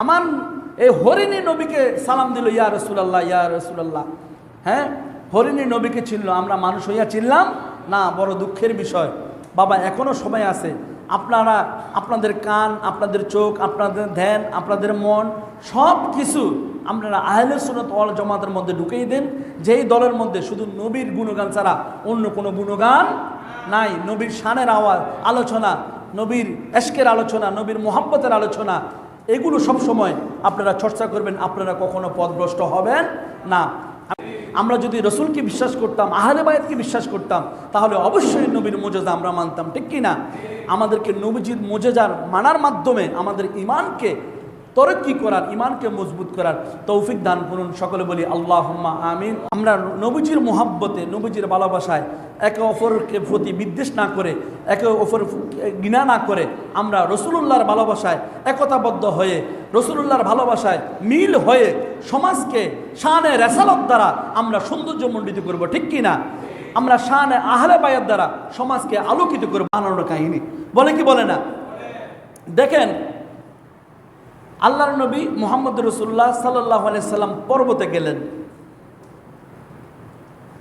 আমার এই হরিণী নবীকে সালাম দিল, ইয়া রসুলাল্লাহ ইয়া রসুলাল্লাহ। হ্যাঁ? হরিণী নবীকে চিনল, আমরা মানুষ হইয়া চিনলাম? না, বড় দুঃখের বিষয়। বাবা এখনও সময় আছে। আপনারা, আপনাদের কান, আপনাদের চোখ, আপনাদের ধ্যান, আপনাদের মন সব কিছু আপনারা আহলে সুনত অল জমাতের মধ্যে ঢুকেই দেন। যেই দলের মধ্যে শুধু নবীর গুণগান ছাড়া অন্য কোনো গুণগান নাই। নবীর শানের আওয়াজ, আলোচনা, নবীর এশকের আলোচনা, নবীর মোহাব্বতের আলোচনা এগুলো সব সময় আপনারা চর্চা করবেন, আপনারা কখনো পদভ্রষ্ট হবেন না। আমরা যদি রসুলকে বিশ্বাস করতাম, আহলে বায়তকে বিশ্বাস করতাম, তাহলে অবশ্যই নবীর মোজেজা আমরা মানতাম, ঠিক কি না? আমাদেরকে নবীজির মোজেজার মানার মাধ্যমে আমাদের ইমানকে তরক্কি করার? ইমানকে মজবুত করার তৌফিক দান করুন। সকলে বলি আল্লাহ আমিন। আমরা নবীজির মোহাব্বতে, নবীজির ভালোবাসায় একে অপরকে প্রতি বিদ্বেষ না করে, একে অপর ঘৃণা না করে আমরা রসুলুল্লাহর ভালোবাসায় একতাবদ্ধ হয়ে, রসুলুল্লাহর ভালোবাসায় মিল হয়ে সমাজকে শানে রেসালত দ্বারা আমরা সৌন্দর্যমণ্ডিত করব, ঠিক কি না? আমরা শানে আহলে বায়ের দ্বারা সমাজকে আলোকিত করব। বানানোর কাহিনী। বলে কি বলে না? দেখেন আল্লাহর নবী মোহাম্মদ রসুল্লাহ সাল্লাহ সাল্লাম পর্বতে গেলেন।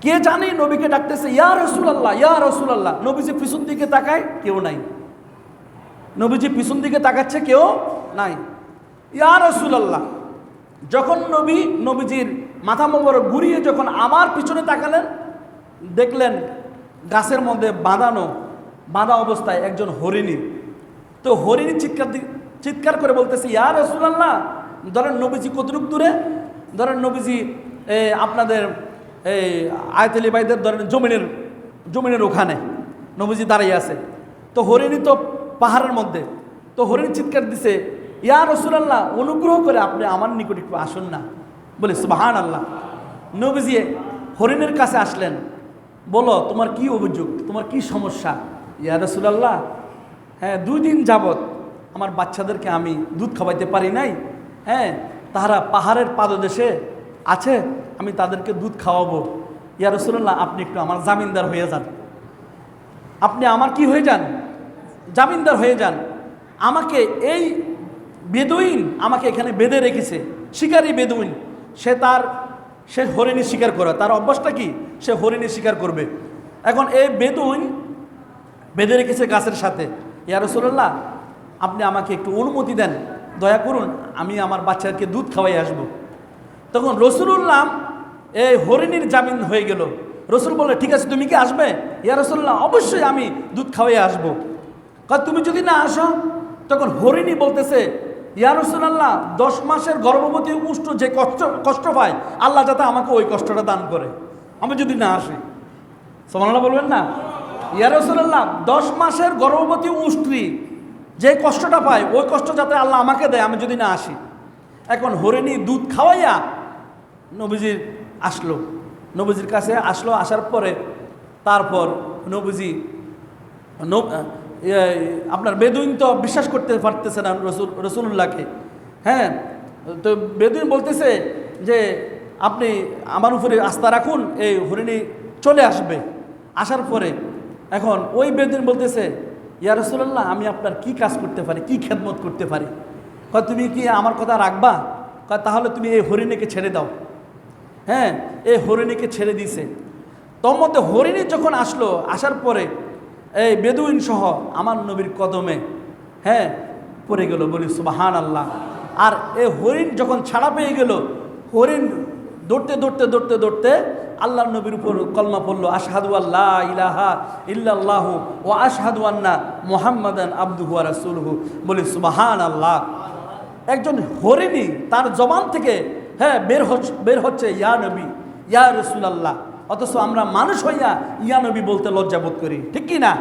কে জানে নবীকে ডাকতেছে, ইয়া রসুলাল্লাহ ইয়া রসুলাল্লাহ। নবীজি পিছন দিকে তাকায়, কেউ নাই। নবীজি পিছন দিকে তাকাচ্ছে, কেউ নাই। ইয়া রসুলাল্লাহ। যখন নবী, নবীজির মাথা মোবর ঘুরিয়ে যখন আমার পিছনে তাকালেন, দেখলেন গাছের মধ্যে বাঁধানো, বাঁধা অবস্থায় একজন হরিণী। তো হরিণী চিৎকার চিৎকার করে বলতেছে, ইয়া রসুলাল্লাহ, ধরেন নবীজি কতটুক দূরে? ধরেন নবীজি আপনাদের এই আয়তলি ভাইদের ধরেন জমিনের জমিনের ওখানে, নবীজি দাঁড়িয়ে আছে। তো হরিণী তো পাহাড়ের মধ্যে। তো হরিণ চিৎকার দিছে, ইয়া রসুলাল্লাহ, অনুগ্রহ করে আপনি আমার নিকট একটু আসুন না। বলে সুবাহান আল্লাহ নবীজি হরিণের কাছে আসলেন। বলো, তোমার কি অভিযোগ? তোমার কি সমস্যা? ইয়া রসুলাল্লাহ হ্যাঁ দুই দিন যাবত আমার বাচ্চাদেরকে আমি দুধ খাওয়াইতে পারি নাই হ্যাঁ তাহারা পাহাড়ের পাদদেশে আছে, আমি তাদেরকে দুধ খাওয়াবো। ইয়া রসুল্লাহ আপনি একটু আমার জামিনদার হয়ে যান। আপনি আমার কি হয়ে যান? জামিনদার হয়ে যান। আমাকে এই বেদুইন আমাকে এখানে বেঁধে রেখেছে, শিকারী বেদুইন। সে তার, সে হরিণী শিকার করে। তার অভ্যাসটা কি? সে হরিণী শিকার করবে। এখন এই বেদুইন বেঁধে রেখেছে গাছের সাথে। ইয়া রসুল্লাহ আপনি আমাকে একটু অনুমতি দেন, দয়া করুন, আমি আমার বাচ্চাকে দুধ খাওয়াই আসব। তখন রসুল্লাহ এই হরিণীর জামিন হয়ে গেল। রসুল বলে ঠিক আছে, তুমি কি আসবে? ইয়া রসুল্লাহ অবশ্যই আমি দুধ খাওয়াই আসব। কারণ তুমি যদি না আসো? তখন হরিণী বলতেছে, ইয়া রসুল্লাহ দশ মাসের গর্ভবতী উষ্ট যে কষ্ট কষ্ট পায়, আল্লাহ যাতে আমাকে ওই কষ্টটা দান করে। আমি যদি না আসি। সমাল্লাহ বলবেন না? ইয়া রসুল্লাহ দশ মাসের গর্ভবতী উষ্ট্রি যে কষ্টটা পায়, ওই কষ্ট যাতে আল্লাহ আমাকে দেয়, আমি যদি না আসি। এখন হরিণী দুধ খাওয়াইয়া নবীজির আসলো। নবীজির কাছে আসলো, আসার পরে তারপর নবীজি আপনার বেদুইন তো বিশ্বাস করতে পারতেছে না রসুল রসুল্লাহকে হ্যাঁ তো বেদুইন বলতেছে যে, আপনি আমার উপরে আস্থা রাখুন, এই হরিণী চলে আসবে। আসার পরে এখন ওই বেদুইন বলতেছে ইয়া রসুল্লাহ আমি আপনার কি কাজ করতে পারি, কি খেদমত করতে পারি? কয়, তুমি কি আমার কথা রাখবা? কয়, তাহলে তুমি এই হরিণীকে ছেড়ে দাও। হ্যাঁ এই হরিণীকে ছেড়ে দিছে তোর মধ্যে হরিণী যখন আসলো, আসার পরে এই বেদুইন সহ আমার নবীর কদমে হ্যাঁ পড়ে গেল, বলি সুবাহান আল্লাহ আর এই হরিণ যখন ছাড়া পেয়ে গেল, হরিণ দৌড়তে দৌড়তে দৌড়তে দৌড়তে আল্লাহ নবীর উপর কলমা পড়ল, আশহাদু আল্লাহ ইলাহা ইল্লাল্লাহু ও আশহাদু আন্না মোহাম্মদান আব্দুহু রাসূলুহু। বলি সুবাহান আল্লাহ একজন হরিণী তার জবান থেকে হ্যাঁ বের হচ্ছে বের হচ্ছে, ইয়া নবী, ইয়া রসুলাল্লাহ। অথচ আমরা মানুষ হইয়া ইয়া নবী বলতে লজ্জাবোধ করি, ঠিক কি না?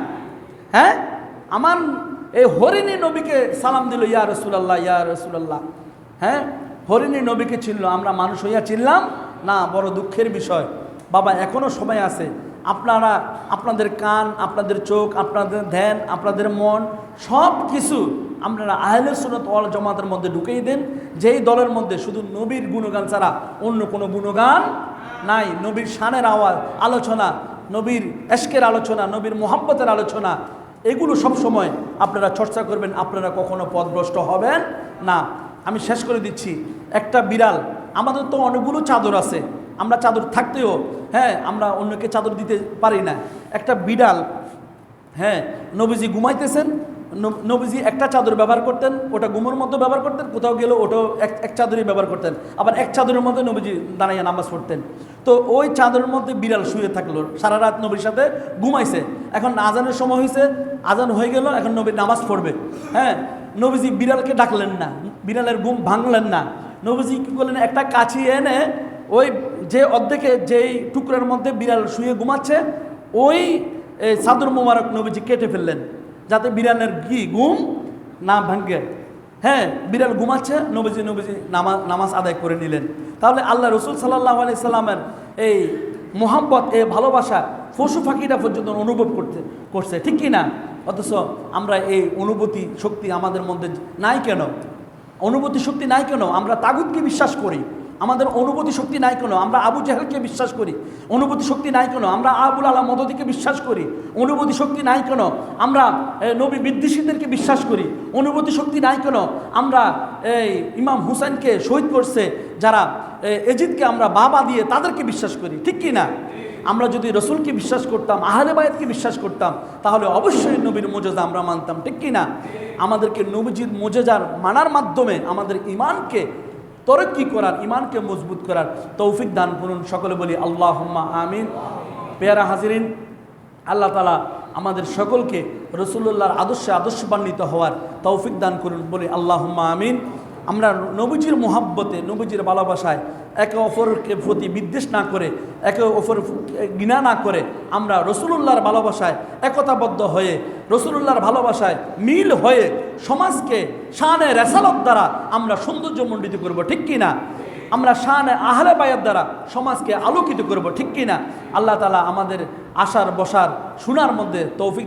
হ্যাঁ? আমার এই হরিণী নবীকে সালাম দিল, ইয়া রসুলাল্লাহ ইয়া রসুলাল্লাহ। হ্যাঁ? হরিণী নবীকে চিনল, আমরা মানুষ হইয়া চিনলাম? না, বড় দুঃখের বিষয়। বাবা এখনও সময় আছে। আপনারা, আপনাদের কান, আপনাদের চোখ, আপনাদের ধ্যান, আপনাদের মন সব কিছু আপনারা আহলে সুনত ওয়াল জমাতের মধ্যে ঢুকেই দেন। যেই দলের মধ্যে শুধু নবীর গুণগান ছাড়া অন্য কোনো গুণগান নাই। নবীর শানের আওয়াজ, আলোচনা, নবীর এশকের আলোচনা, নবীর মোহাব্বতের আলোচনা, এগুলো সব সময় আপনারা চর্চা করবেন। আপনারা কখনো পথভ্রষ্ট হবেন না। আমি শেষ করে দিচ্ছি। একটা বিড়াল, আমাদের তো অনেকগুলো চাদর আছে। আমরা চাদর থাকতেও হ্যাঁ আমরা অন্যকে চাদর দিতে পারি না। একটা বিড়াল হ্যাঁ নবীজি ঘুমাইতেছেন নবীজি একটা চাদর ব্যবহার করতেন, ওটা গুমোর মধ্যে ব্যবহার করতেন, কোথাও গেলে ওটাও এক এক চাদরই ব্যবহার করতেন। আবার এক চাদরের মধ্যে নবীজি দাঁড়াইয়া নামাজ পড়তেন। তো ওই চাদরের মধ্যে বিড়াল শুয়ে থাকল, সারা রাত নবীর সাথে ঘুমাইছে। এখন আজানের সময় হয়েছে আজান হয়ে গেল, এখন নবী নামাজ পড়বে। হ্যাঁ নবীজি বিড়ালকে ডাকলেন না, বিড়ালের ঘুম ভাঙলেন না। নবীজি কী করলেন, একটা কাছি এনে ওই যে অর্ধেকে যেই টুকরার মধ্যে বিড়াল শুয়ে ঘুমাচ্ছে, ওই সাদুর মোবারক নবীজি কেটে ফেললেন, যাতে বিড়ালের কি ঘুম না ভাঙ্গে হ্যাঁ বিড়াল ঘুমাচ্ছে, নবীজি নবীজি নামাজ নামাজ আদায় করে নিলেন। তাহলে আল্লাহ রসুল সাল্লাহ আলি সাল্লামের এই মোহাম্মত এই ভালোবাসা পশু পাখিটা পর্যন্ত অনুভব করতে, করছে, ঠিক কি না? অথচ আমরা এই অনুভূতি শক্তি আমাদের মধ্যে নাই কেন? অনুভূতি শক্তি নাই কেন? আমরা তাগুদকে বিশ্বাস করি। আমাদের অনুভূতি শক্তি নাই কেন। আমরা আবু জাহেলকে বিশ্বাস করি। অনুভূতি শক্তি নাই কেন। আমরা আবুল আলা মদদিকে বিশ্বাস করি। অনুভূতি শক্তি নাই কেন। আমরা নবী বিদ্বেষীদেরকে বিশ্বাস করি। অনুভূতি শক্তি নাই কেন। আমরা, এই, ইমাম হুসাইনকে শহীদ করছে যারা এজিদকে আমরা বাবা দিয়ে তাদেরকে বিশ্বাস করি। ঠিক কি না? আমরা যদি রসুলকে বিশ্বাস করতাম, আহলে বায়াতকে বিশ্বাস করতাম, তাহলে অবশ্যই নবীর মোজেজা আমরা মানতাম। ঠিক কি না? আমাদেরকে নবীজির মোজেজার মানার মাধ্যমে আমাদের ইমানকে তরক্কি করার? ইমানকে মজবুত করার তৌফিক দান করুন। সকলে বলি আল্লাহ আমিন। পেয়ারা হাজিরিন, আল্লাহ তালা আমাদের সকলকে রসুল্লাহর আদর্শে আদর্শবান্বিত হওয়ার তৌফিক দান করুন। বলি আল্লাহ আমিন। আমরা নবীজির মোহাব্বতে, নবীজির ভালোবাসায় একে অপরকে প্রতি বিদ্বেষ না করে, একে অপর ঘৃণা না করে আমরা রসুলুল্লাহর ভালোবাসায় একতাবদ্ধ হয়ে, রসুলুল্লাহর ভালোবাসায় মিল হয়ে সমাজকে শানে রেসালত দ্বারা আমরা সৌন্দর্যমণ্ডিত করব, ঠিক কি না? আমরা শানে আহলে বায়ের দ্বারা সমাজকে আলোকিত করব, ঠিক কি না? আল্লাহ তালা আমাদের আশার বসার, শোনার মধ্যে তৌফিক